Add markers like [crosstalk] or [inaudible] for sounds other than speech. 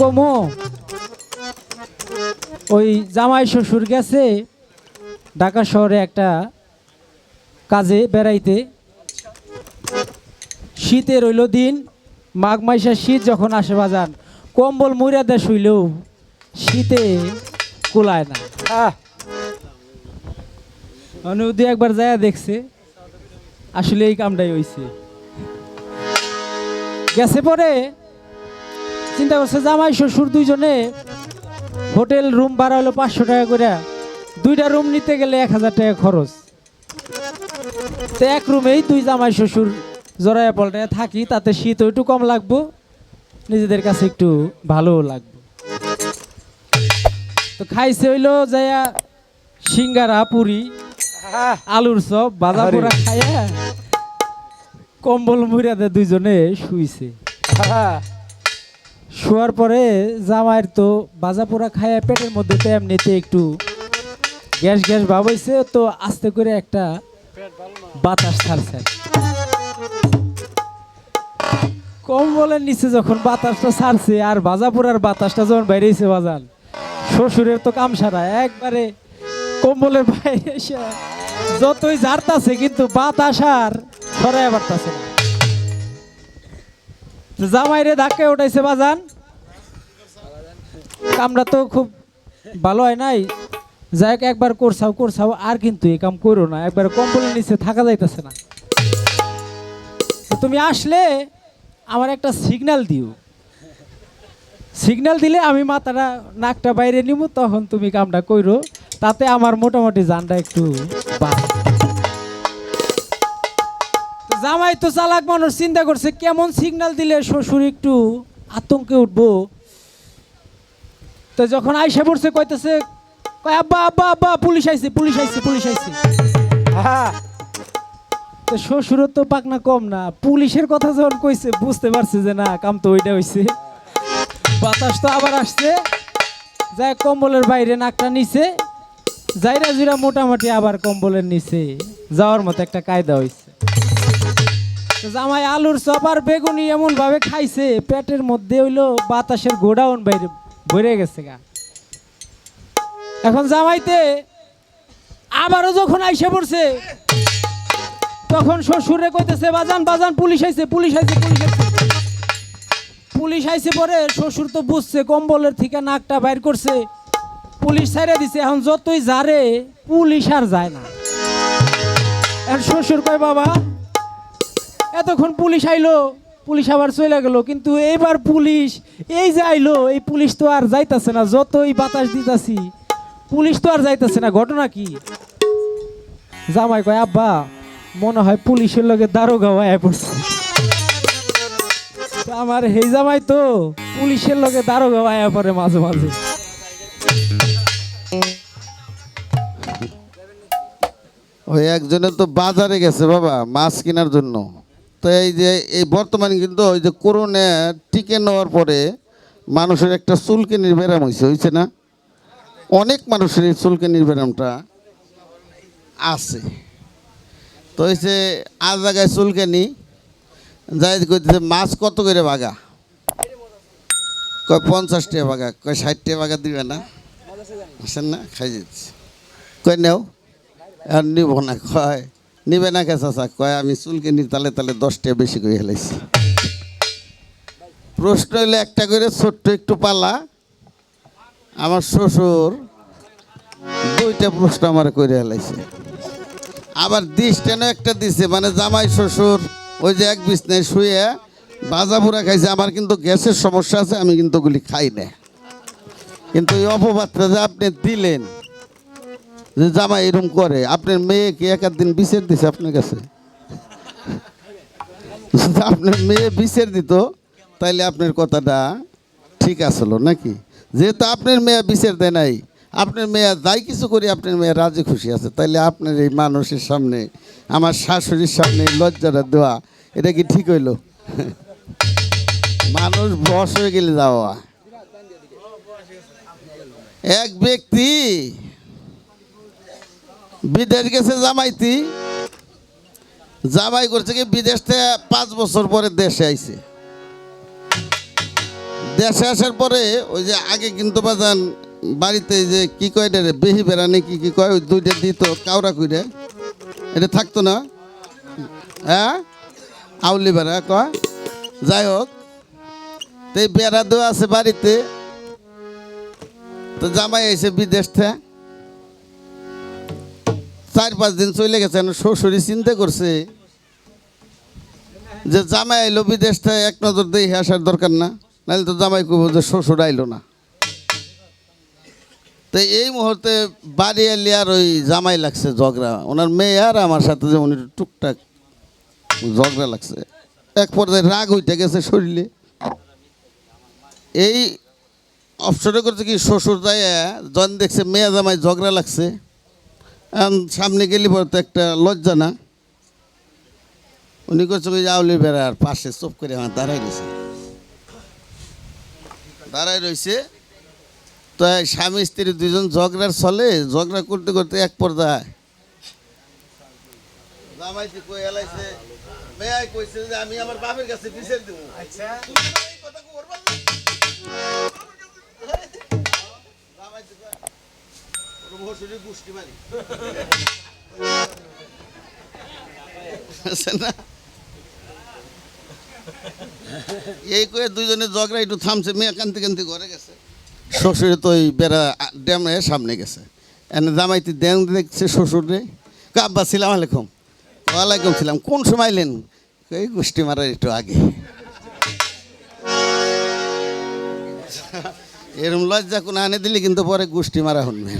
কমো। ওই জামাই শ্বশুর গেছে ঢাকা শহরে একটা কাজে বেড়াইতে। শীতের রইল দিন মাঘ মাইশার শীত যখন আসে বাজান কম্বল মুড়া দেশ হইলেও শীতে কুলায় না। আহ, অনুদি একবার যায় দেখছে আসলে এই কামটাই হইছে। গেছে পরে চিন্তা করছে জামাই শ্বশুর দুইজনে হোটেল রুম ভাড়া হলো পাঁচশো টাকা করে। দুইটা রুম নিতে গেলে এক হাজার টাকা খরচ। তো এক রুমেই দুই জামাই শ্বশুর জড়াইয়া পল্টায় থাকি তাতে শীত একটু কম লাগবো নিজেদের কাছে একটু ভালোও লাগবে। তো খাইছে হইল যাইয়া সিঙ্গারা পুরি আলুর চপ বাজা। পোড়া খাইয়া কম্বল মুড়াতে দুইজনে শুইছে। শোয়ার পরে জামাইয়ের তো বাজা পোড়া খাইয়া পেটের মধ্যে তো এমনিতে একটু গ্যাস গ্যাস ভাব হইছে, তো আস্তে করে একটা বাতাস ছাড়ছে। কম্বলের নিচে যখন বাতাসটা ছাড়ছে আর বাজা পোড়ার বাতাসটা যখন বাইরেছে বাজান, শ্বশুরের তো কাম সারা, একবারে কম্বলের বাইরে যতই ঝাড়তাছে কিন্তু বাতাস আর সরাই পারতাছে না। জামাইরে ধাক্কায় উঠাইছে বাজান। কামটা তো খুব ভালো হয় নাই। যাই হোক, একবার করছাও করছাও, আর কিন্তু এই কাম করো না। একবার কম্বলের নিচে থাকা যাইতেছে না। তুমি আসলে আমার একটা সিগন্যাল দিও। সিগন্যাল দিলে আমি মাথাটা, নাকটা বাইরে নিব তখন তুমি কামটা কইরো। তাতে আমার মোটামুটি জানটা একটু বাড়ে। জামাই তো চালাক মানুষ চিন্তা করছে কেমন সিগন্যাল দিলে শ্বশুর একটু আতঙ্কে উঠবো। তো যখন আইসা পড়ছে কইতেছে কয় আব্বা আব্বা আব্বা পুলিশ আইছে পুলিশ আইছে পুলিশ আইছে। তো শ্বশুরও তো পাকনা কম না পুলিশের কথা যখন কইছে বুঝতে পারছে যে না কাম তো ওইটা হইছে। বাতাস তো আবার আসছে। যাই কম্বলের বাইরে নাকটা নিচে যাইরা জুরা মোটামুটি আবার কম্বলের নিচে যাওয়ার মতো একটা কায়দা হইছে। তো জামাই আলুর চপ আর বেগুনি এমন ভাবে খাইছে, পেটের মধ্যে হইল বাতাসের গোডাউন বাইরে, ভরে গেছে গা। এখন জামাইতে আবারও যখন আইসে পড়ছে, তখন শ্বশুরে কইতেছে, বাজান বাজান, পুলিশ আইছে পুলিশ আইছে পুলিশ আইছে। পুলিশ আইছে পরে শ্বশুর তো বুঝছে, কম্বলের থেকে নাকটা বাইর করছে। পুলিশ ছাইড়ে দিছে, এখন যতই যারে পুলিশ আর যায় না। এখন শ্বশুর কয়, বাবা এতক্ষণ পুলিশ আইলো, পুলিশ আবার চলে গেল, কিন্তু এবার পুলিশ, এই যে আইলো, এই পুলিশ তো আর যাইতাছে না, যতই বাতাস দিতাছি, পুলিশ তো আর যাইতাছে না, ঘটনা কি? জামাই কয়, আব্বা, মনে হয় পুলিশের লগে দারোগা হয়ে পড়ছে। আমার হেই জামাই তো পুলিশের লগে দারোগা হয়ে পড়ে মাঝে মাঝে। ওই একজনে তো বাজারে গেছে বাবা, মাছ কেনার জন্য। তো এই যে, এই বর্তমানে কিন্তু ওই যে করোনা টিকে নেওয়ার পরে মানুষের একটা চুলকেনির ব্যায়াম হয়েছে হয়েছে না? অনেক মানুষের এই চুলকেনির ব্যায়ামটা আছে। তো হয়েছে আর জায়গায় চুলকেনি যাই কইতেছে মাছ কত করে বাগা কয় পঞ্চাশ টাকা বাগা কয় ষাট টাকা বাগা দিবে না? আসেন না, খাই যাচ্ছে। কয় নেও? আর নিব না, কয়। নিবে না কে চাচা? কয়, আমি চুলকে নি তালে তালে দশটা বেশি করে হেলাইছি। প্রশ্ন হইলে একটা করে ছোট্ট একটু পালা। আমার শ্বশুর দুইটা প্রশ্ন আমার করে হেলাইছে। আবার দিস টেনও একটা দিছে? মানে জামাই শ্বশুর ওই যে এক বিছনায় শুয়ে বাজা পুরা খাইছে, আমার কিন্তু গ্যাসের সমস্যা আছে, আমি কিন্তু ওগুলি খাই না। কিন্তু এই অপবাদটা যে আপনি দিলেন যে জামাই এরকম করে, আপনার মেয়েকে এক দিন বিচার দিছে আপনার কাছে। আপনার মেয়ে বিচার দিত, তাইলে আপনার কথাটা ঠিক আসলো নাকি? যেহেতু আপনার মেয়ে বিচার দেয় নাই, আপনার মেয়ে যাই কিছু করি, আপনার মেয়ে রাজি খুশি আছে। তাইলে আপনার এই মানুষের সামনে, আমার শাশুড়ির সামনে লজ্জাটা দেওয়া, এটা কি ঠিক হইল? মানুষ বস হয়ে গেলে যাওয়া। এক ব্যক্তি বিদেশ গেছে জামাইতি। জামাই করছে কি বিদেশ থেকে পাঁচ বছর পরে দেশে আইছে। দেশে আসার পরে ওই যে আগে কিন্তু বাজান বাড়িতে যে কি কয় রে, বেহি বেড়ানি কি কি কয় ওই দুইটা দিত কাউরা কইরে। এটা থাকতো না? হ্যাঁ? আউলি বেড়া কয় যাই হোক তো এই বেড়া দেওয়া আছে বাড়িতে। তো জামাই এসে বিদেশ থেকে। চার পাঁচ দিন চলে গেছে শ্বশুরি চিন্তা করছে যে জামাই আইলো বিদেশ থেকে এক নজর দেখে আসার দরকার না, নাহলে তো জামাই কইব যে শ্বশুর আইলো না। তো এই মুহূর্তে বাড়ি এলি আর ওই জামাই লাগছে ঝগড়া। ওনার মেয়ে আর আমার সাথে যে উনি টুকটাক ঝগড়া লাগছে। এক পর্যায়ে রাগ হইতে গেছে শরীরে। এই অপশনে করছে কি, শ্বশুর যায় জন দেখছে মেয়ে জামাই ঝগড়া লাগছে সামনে গেলি পরে তো একটা লজ্জা না? উনি করছে ওই আউলি বেড়ার পাশে চুপ করে আমার দাঁড়াই রয়েছে দাঁড়াই রয়েছে তো স্বামী স্ত্রী দুজন ঝগড়ার চলে ঝগড়া করতে করতে এক পর্যায়ে জামাইতে কই এলাইছে মেয়াই কইছে যে আমি আমার বাপের কাছে বিচার দেবো। তুমি আমার এই করবা? জামাইতে কয়, [laughs] এই করে দুইজনে ঝগড়া, একটু থামছে, মেয়ে কান্তি কান্তি ঘরে গেছে। শ্বশুরে তো ওই বেড়া ড্যামে সামনে গেছে। এনে জামাইতে দেন দেখছে শ্বশুরে কাব্বা ছিলাম আলাইকুম। ওয়ালাইকুম ছিলাম কোন সময় এলেন? এই গোষ্ঠী মারার একটু আগে। এরম লজ্জা কোনো আনে দিলে কিন্তু পরে গোষ্ঠী মারা শুনবে